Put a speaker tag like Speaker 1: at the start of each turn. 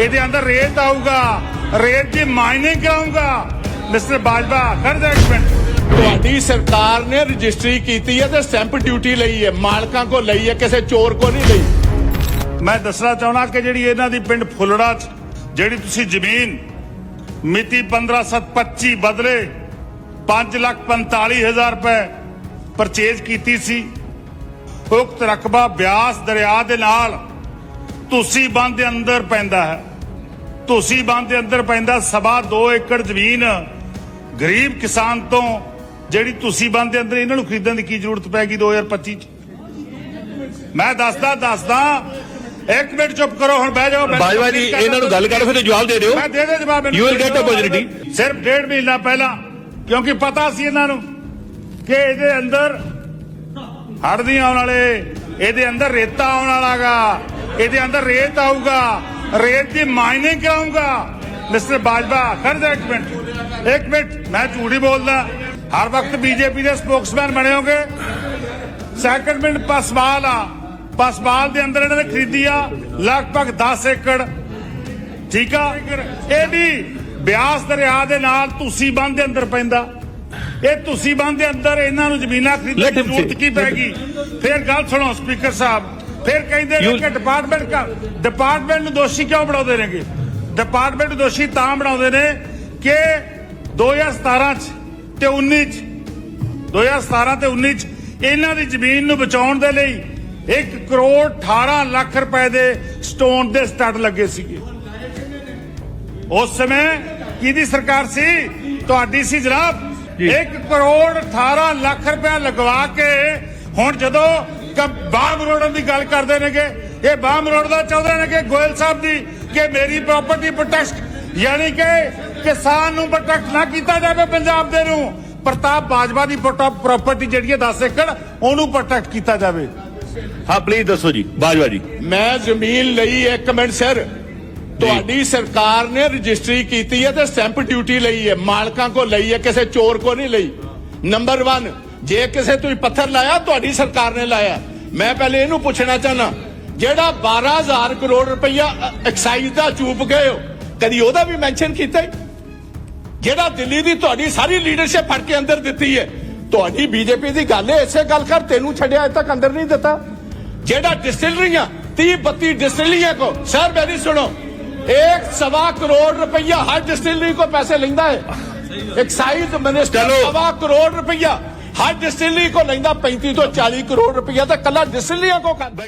Speaker 1: ਇਹਦੇ ਅੰਦਰ ਰੇਤ ਆਊਗਾ। ਰੇਤ ਦੀ ਮਾਈਨਿੰਗ ਕਰਾਊਗਾ। ਮਿਸਟਰ ਬਾਜਵਾ ਕਰ ਜਾ ਇੱਕ ਮਿੰਟ।
Speaker 2: ਤੁਹਾਡੀ ਸਰਕਾਰ ਨੇ ਰਜਿਸਟਰੀ ਕੀਤੀ ਹੈ ਤੇ ਸਟੈਂਪ ਡਿਊਟੀ ਲਈ ਹੈ। ਮਾਲਕਾਂ ਕੋ ਲਈ ਹੈ, ਕਿਸੇ ਚੋਰ ਕੋ ਨਹੀਂ ਲਈ।
Speaker 1: ਮੈਂ ਦੱਸਣਾ ਚਾਹੁੰਦਾ ਕਿ ਜਿਹੜੀ ਇਹਨਾਂ ਦੀ ਪਿੰਡ ਫੁੱਲੜਾ 'ਚ, ਜਿਹੜੀ ਤੁਸੀਂ ਜ਼ਮੀਨ ਮਿਤੀ 15725 ਬਦਲੇ 545000 ਰੁਪਏ ਪਰਚੇਜ਼ ਕੀਤੀ ਸੀ, ਉਕਤ ਰਕਬਾ ਬਿਆਸ ਦਰਿਆ ਦੇ ਨਾਲ ਤੁਸੀਂ ਬੰਦ ਦੇ ਅੰਦਰ ਪੈਂਦਾ ਹੈ। ਤੁਸੀਂ ਬੰਦ ਦੇ ਅੰਦਰ ਪੈਂਦਾ ਸਵਾ 2 ਏਕੜ ਜ਼ਮੀਨ ਗਰੀਬ ਕਿਸਾਨ ਤੋਂ ਜਿਹੜੀ ਤੁਸੀਂ ਬੰਦ ਦੇ ਅੰਦਰ ਇਹਨਾਂ ਨੂੰ ਖਰੀਦਣ ਦੀ ਕੀ ਜ਼ਰੂਰਤ ਪੈ ਗਈ 2025 ਚ? ਮੈਂ ਦੱਸਦਾ ਦੱਸਦਾ ਇੱਕ ਮਿੰਟ ਚੁੱਪ ਕਰੋ ਹੁਣ ਬਹਿ ਜਾਓ
Speaker 3: ਬਾਜਵਾ ਜੀ ਇਹਨਾਂ ਨੂੰ ਗੱਲ ਕਰੋ ਫਿਰ ਜਵਾਬ ਦੇ ਦਿਓ।
Speaker 1: ਮੈਂ ਦੇ ਦੇ ਜਵਾਬ
Speaker 3: You will get opportunity.
Speaker 1: ਸਿਰਫ ਡੇਢ ਮਹੀਨਾ ਪਹਿਲਾਂ ਕਿਉਂਕਿ ਪਤਾ ਸੀ ਇਹਨਾਂ ਨੂੰ ਕਿ ਇਹਦੇ ਅੰਦਰ ਹੜ੍ਹ ਨਹੀਂ ਆਉਣ ਵਾਲੇ ਇਹਦੇ ਅੰਦਰ ਰੇਤਾ ਆਉਣ ਵਾਲਾਗਾ ਇਹਦੇ ਅੰਦਰ ਰੇਤ ਆਊਗਾ। ਰੇਤ ਦੀ ਮਾਈਨਿੰਗ ਕਰਾਊਗਾ ਮਿਸਟਰ ਬਾਜਵਾ ਜਾ ਇੱਕ ਮਿੰਟ। ਇੱਕ ਮਿੰਟ ਮੈਂ ਝੂਠ ਬੋਲਦਾ। ਹਰ ਵਕਤ ਬੀਜੇਪੀ ਦੇ ਸਪੋਕਸਮੈਨ ਬਣੇ ਹੋਗੇ। ਸੈਕੰਡ ਮਿੰਟ ਪਸਵਾਲ ਆ। ਪਸਵਾਲ ਦੇ ਅੰਦਰ ਇਹਨਾਂ ਨੇ ਖਰੀਦੀ ਆ ਲਗਭਗ 10 ਏਕੜ। ਠੀਕ ਆ? ਇਹ ਵੀ ਬਿਆਸ ਦਰਿਆ ਦੇ ਨਾਲ ਤੁਸੀਂ ਬੰਦ ਦੇ ਅੰਦਰ ਪੈਂਦਾ। ਇਹ ਤੁਸੀਂ ਬੰਦ ਦੇ ਅੰਦਰ ਇਹਨਾਂ ਨੂੰ ਜ਼ਮੀਨਾਂ ਖਰੀਦਣ ਦੀ ਜ਼ਰੂਰਤ. ਕੀ ਪੈਗੀ ਫਿਰ ਗੱਲ ਸੁਣੋ ਸਪੀਕਰ ਸਾਹਿਬ। ਫਿਰ ਕਹਿੰਦੇ ਨੇ ਕਿ ਡਿਪਾਰਟਮੈਂਟ ਕਾ ਡਿਪਾਰਟਮੈਂਟ ਨੂੰ ਦੋਸ਼ੀ ਕਿਉਂ ਬਣਾਉਂਦੇ ਨੇਗੇ? ਡਿਪਾਰਟਮੈਂਟ ਨੂੰ ਦੋਸ਼ੀ ਤਾਂ ਬਣਾਉਂਦੇ ਨੇ ਕਿ 2017 ਚ ਤੇ 19 ਚ 2017 ਤੇ 19 ਚ ਇਹਨਾਂ ਦੀ ਜ਼ਮੀਨ ਨੂੰ ਬਚਾਉਣ ਦੇ ਲਈ 1 ਕਰੋੜ 18 ਲੱਖ ਰੁਪਏ ਦੇ ਸਟੋਨ ਦੇ ਸਟੱਡ ਲੱਗੇ ਸੀਗੇ। ਉਸ ਸਮੇਂ ਕਿਹਦੀ ਸਰਕਾਰ ਸੀ? ਤੁਹਾਡੀ ਸੀ ਜਨਾਬ। 1 ਕਰੋੜ 18 ਲੱਖ ਰੁਪਏ ਲਗਵਾ ਕੇ ਹੁਣ ਜਦੋਂ ਕ- ਬਾਮ ਰੋਡਨ ਦੀ ਗੱਲ ਕਰਦੇ ਨੇਗੇ। ਇਹ ਬਾਮ ਰੋਡ ਦਾ ਚਾਹੁੰਦੇ ਨੇ ਕਿ ਗੋਇਲ ਸਾਹਿਬ ਦੀ ਕਿ ਮੇਰੀ ਪ੍ਰਾਪਰਟੀ ਪ੍ਰੋਟੈਕਟ ਯਾਨੀ ਕਿ ਕਿਸਾਨ ਨੂੰ ਪ੍ਰੋਟੈਕਟ ਨਾ ਕੀਤਾ ਜਾਵੇ ਪੰਜਾਬ ਦੇ ਨੂੰ। ਪ੍ਰਤਾਪ ਬਾਜਵਾ ਦੀ ਪ੍ਰਾਪਰਟੀ ਜਿਹੜੀ ਹੈ 10 ਏਕੜ ਉਹਨੂੰ ਪ੍ਰੋਟੈਕਟ ਕੀਤਾ ਜਾਵੇ।
Speaker 3: ਹਾਂ ਪਲੀਜ਼ ਦੱਸੋ ਜੀ ਬਾਜਵਾ ਜੀ।
Speaker 2: ਮੈਂ ਜ਼ਮੀਨ ਲਈ ਹੈ, ਇੱਕ ਮਿੰਟ ਸਰ। ਤੁਹਾਡੀ ਸਰਕਾਰ ਨੇ ਰਜਿਸਟਰੀ ਕੀਤੀ ਹੈ ਤੇ ਸਟੈਂਪ ਡਿਊਟੀ ਲਈ ਹੈ। ਮਾਲਕਾਂ ਕੋ ਲਈ ਹੈ ਕਿਸੇ ਚੋਰ ਕੋ ਨਹੀਂ ਲਈ। ਨੰਬਰ 1 ਜੇ ਕਿਸੇ ਤੁਸੀਂ ਪੱਥਰ ਲਾਇਆ ਤੁਹਾਡੀ ਸਰਕਾਰ ਨੇ ਲਾਇਆ ਮੈਂ ਪਹਿਲੇ ਇਹਨੂੰ ਪੁੱਛਣਾ ਚਾਹਨਾ ਜਿਹੜਾ 12000 ਕਰੋੜ ਰੁਪਈਆ ਅ, ਐਕਸਾਈਜ਼ ਦਾ ਚੂਪ ਗਏ ਹੋ ਕਦੀ ਉਹਦਾ ਵੀ ਮੈਂਸ਼ਨ ਕੀਤਾ ਹੈ ਜਿਹੜਾ ਦਿੱਲੀ ਦੀ ਤੁਹਾਡੀ ਸਾਰੀ ਲੀਡਰਸ਼ਿਪ ਫੜ ਕੇ ਅੰਦਰ ਦਿੱਤੀ ਹੈ ਤੁਹਾਡੀ ਬੀਜੇਪੀ ਦੀ ਗੱਲ ਹੈ ਇਸੇ ਗੱਲ ਕਰ ਤੈਨੂੰ ਛੱਡਿਆ ਅਜੇ ਤੱਕ ਅੰਦਰ ਨਹੀਂ ਦਿੱਤਾ ਜਿਹੜਾ ਡਿਸਟਿਲਰੀਆਂ 30 32 डिस्टिलरियां को सर मेरी सुनो एक सवा करोड़ रुपया हर डिस्टिलरी को पैसे लेंदा है एक्साइज मिनिस्टर
Speaker 3: चलो।
Speaker 2: सवा करोड़ रुपया ਹਰ ਡਿਸਟਿਲਰੀ ਕੋ ਲੈਂਦਾ 35 ਤੋਂ 40 ਕਰੋੜ ਰੁਪਇਆ ਤਾਂ ਕੱਲਾ ਡਿਸਟਿਲਰੀਆਂ ਕੋ ਖਾਂਦਾ